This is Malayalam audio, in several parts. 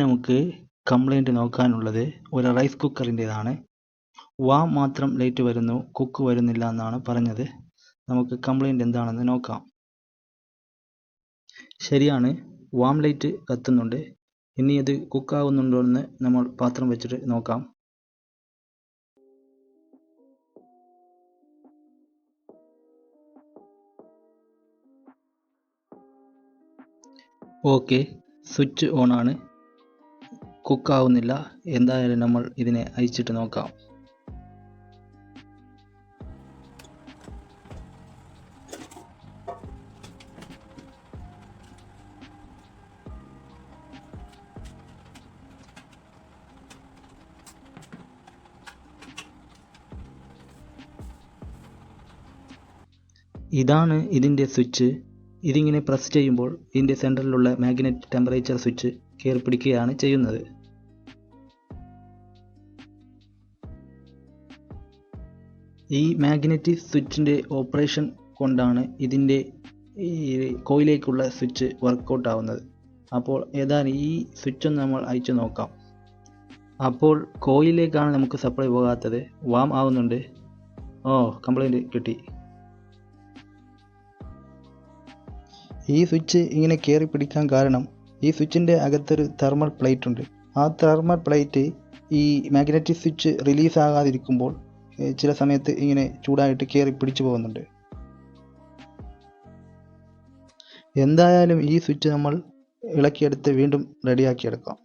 നമുക്ക് കംപ്ലൈന്റ് നോക്കാനുള്ളത് ഒരു റൈസ് കുക്കറിന്റേതാണ് വാ മാത്രം ലൈറ്റ് വരുന്നു കുക്ക് വരുന്നില്ല എന്നാണ് പറഞ്ഞത്. നമുക്ക് കംപ്ലൈന്റ് എന്താണെന്ന് നോക്കാം. ശരിയാണ് വാം ലൈറ്റ് കത്തുന്നുണ്ട്. ഇനി അത് കുക്കാവുന്നുണ്ടോ എന്ന് നമ്മൾ പാത്രം വെച്ചിട്ട് നോക്കാം. ഓക്കെ സ്വിച്ച് ഓണാണ് കുക്കാവുന്നില്ല എന്തായാലും നമ്മൾ ഇതിനെ അയച്ചിട്ട് നോക്കാം. ഇതാണ് ഇതിന്റെ സ്വിച്ച്. ഇതിങ്ങനെ പ്രസ് ചെയ്യുമ്പോൾ ഇതിന്റെ സെന്ററിലുള്ള മാഗ്നറ്റ് ടെമ്പറേച്ചർ സ്വിച്ച് കയറി പിടിക്കുകയാണ് ചെയ്യുന്നത്. ഈ മാഗ്നറ്റിക് സ്വിച്ചിന്റെ ഓപ്പറേഷൻ കൊണ്ടാണ് ഇതിന്റെ കോയിലേക്കുള്ള സ്വിച്ച് വർക്കൗട്ട് ആവുന്നത്. അപ്പോൾ ഏതായാലും ഈ സ്വിച്ച് ഒന്ന് നമ്മൾ അയച്ചു നോക്കാം. അപ്പോൾ കോയിലേക്കാണ് നമുക്ക് സപ്ലൈ പോകാത്തത്. വാം ആവുന്നുണ്ട്. ഓ കംപ്ലൈന്റ് കിട്ടി. ഈ സ്വിച്ച് ഇങ്ങനെ കയറി പിടിക്കാൻ കാരണം ഈ സ്വിച്ചിന്റെ അകത്തൊരു തെർമൽ പ്ലേറ്റ് ഉണ്ട്. ആ തെർമൽ പ്ലേറ്റ് ഈ മാഗ്നറ്റിക് സ്വിച്ച് റിലീസ് ആകാതിരിക്കുമ്പോൾ ചില സമയത്ത് ഇങ്ങനെ ചൂടായിട്ട് കയറി പിടിച്ചു പോകുന്നുണ്ട്. എന്തായാലും ഈ സ്വിച്ച് നമ്മൾ ഇളക്കിയെടുത്ത് വീണ്ടും റെഡിയാക്കിയെടുക്കാം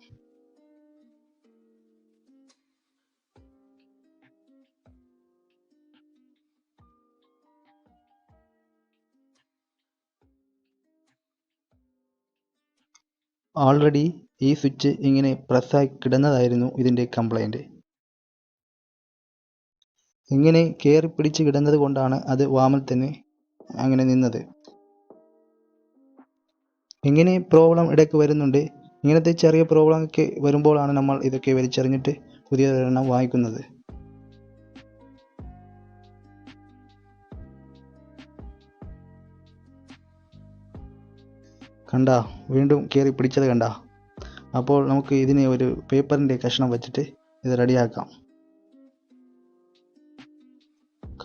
ഓൾറെഡി ഈ സ്വിച്ച് ഇങ്ങനെ പ്രസ്സായി കിടന്നതായിരുന്നു ഇതിന്റെ കംപ്ലൈന്റ് ഇങ്ങനെ കയറി പിടിച്ച് കിടന്നത് കൊണ്ടാണ് അത് വാമൽ തന്നെ അങ്ങനെ നിന്നത്. ഇങ്ങനെ പ്രോബ്ലം ഇടയ്ക്ക് വരുന്നുണ്ട്. ഇങ്ങനത്തെ ചെറിയ പ്രോബ്ലം ഒക്കെ വരുമ്പോഴാണ് നമ്മൾ ഇതൊക്കെ വലിച്ചെറിഞ്ഞിട്ട് പുതിയതൊരെണ്ണം വാങ്ങിക്കുന്നത്. കണ്ട? വീണ്ടും കയറി പിടിച്ചത് കണ്ട. അപ്പോൾ നമുക്ക് ഇതിനെ ഒരു പേപ്പറിന്റെ കഷ്ണം വെച്ചിട്ട് ഇത് റെഡിയാക്കാം.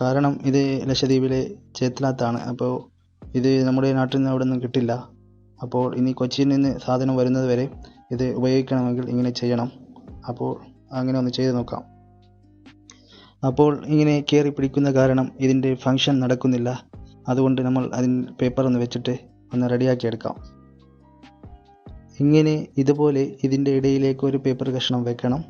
കാരണം ഇത് ലക്ഷദ്വീപിലെ ചേത്തിലാത്താണ് അപ്പോൾ ഇത് നമ്മുടെ നാട്ടിൽ നിന്ന് അവിടെ നിന്നും കിട്ടില്ല. അപ്പോൾ ഇനി കൊച്ചിയിൽ നിന്ന് സാധനം വരുന്നത് വരെ ഇത് ഉപയോഗിക്കണമെങ്കിൽ ഇങ്ങനെ ചെയ്യണം. അപ്പോൾ അങ്ങനെ ഒന്ന് ചെയ്ത് നോക്കാം. അപ്പോൾ ഇങ്ങനെ കയറി പിടിക്കുന്ന കാരണം ഇതിന്റെ ഫങ്ഷൻ നടക്കുന്നില്ല. അതുകൊണ്ട് നമ്മൾ അതിന് പേപ്പർ ഒന്ന് വെച്ചിട്ട് ഒന്ന് റെഡിയാക്കി എടുക്കാം. ഇങ്ങനെ ഇതുപോലെ ഇതിന്റെ ഇടയിലേക്ക് ഒരു പേപ്പർ കഷ്ണം വെക്കണം.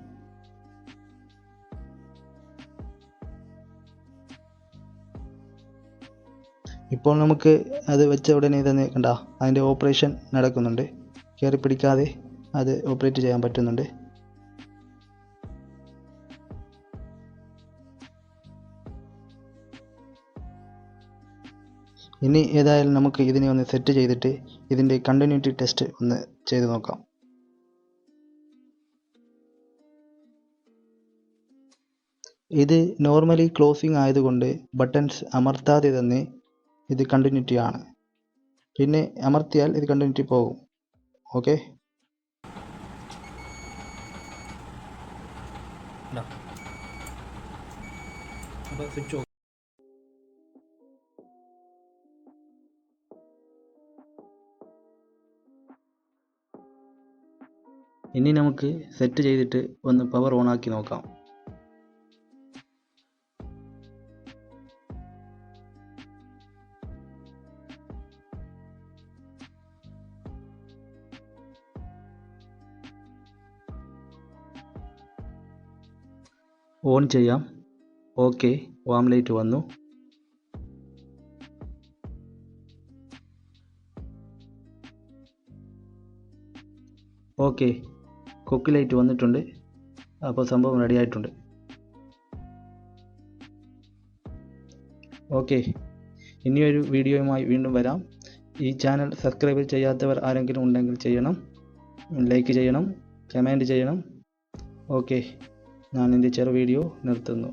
ഇപ്പോൾ നമുക്ക് അത് വെച്ച ഉടനെ തന്നെ കണ്ട അതിന്റെ ഓപ്പറേഷൻ നടക്കുന്നുണ്ട്. കയറി പിടിക്കാതെ അത് ഓപ്പറേറ്റ് ചെയ്യാൻ പറ്റുന്നുണ്ട്. ഇനി ഏതായാലും നമുക്ക് ഇതിനെ ഒന്ന് സെറ്റ് ചെയ്തിട്ട് ഇതിന്റെ കണ്ടിന്യൂറ്റി ടെസ്റ്റ് ഒന്ന് ചെയ്ത് നോക്കാം. ഇത് നോർമലി ക്ലോസിങ് ആയതുകൊണ്ട് ബട്ടൺസ് അമർത്താതെ തന്നെ ഇത് കണ്ടിന്യൂറ്റി ആണ്. പിന്നെ അമർത്തിയാൽ ഇത് കണ്ടിന്യൂറ്റി പോകും. ഓക്കെ സ്വിച്ച് ഇനി നമുക്ക് സെറ്റ് ചെയ്തിട്ട് ഒന്ന് പവർ ഓൺ ആക്കി നോക്കാം. ഓൺ ചെയ്യാം. ഓക്കെ വാം ലൈറ്റ് വന്നു. ഓക്കെ കുക്ക് ലൈറ്റ് വന്നിട്ടുണ്ട്. അപ്പോൾ സംഭവം റെഡി ആയിട്ടുണ്ട്. ഓക്കെ ഇനിയൊരു വീഡിയോയുമായി വീണ്ടും വരാം. ഈ ചാനൽ സബ്സ്ക്രൈബ് ചെയ്യാത്തവർ ആരെങ്കിലും ഉണ്ടെങ്കിൽ ചെയ്യണം. ലൈക്ക് ചെയ്യണം. കമന്റ് ചെയ്യണം. ഓക്കെ ഞാൻ എന്റെ ചെറു വീഡിയോ നിർത്തുന്നു.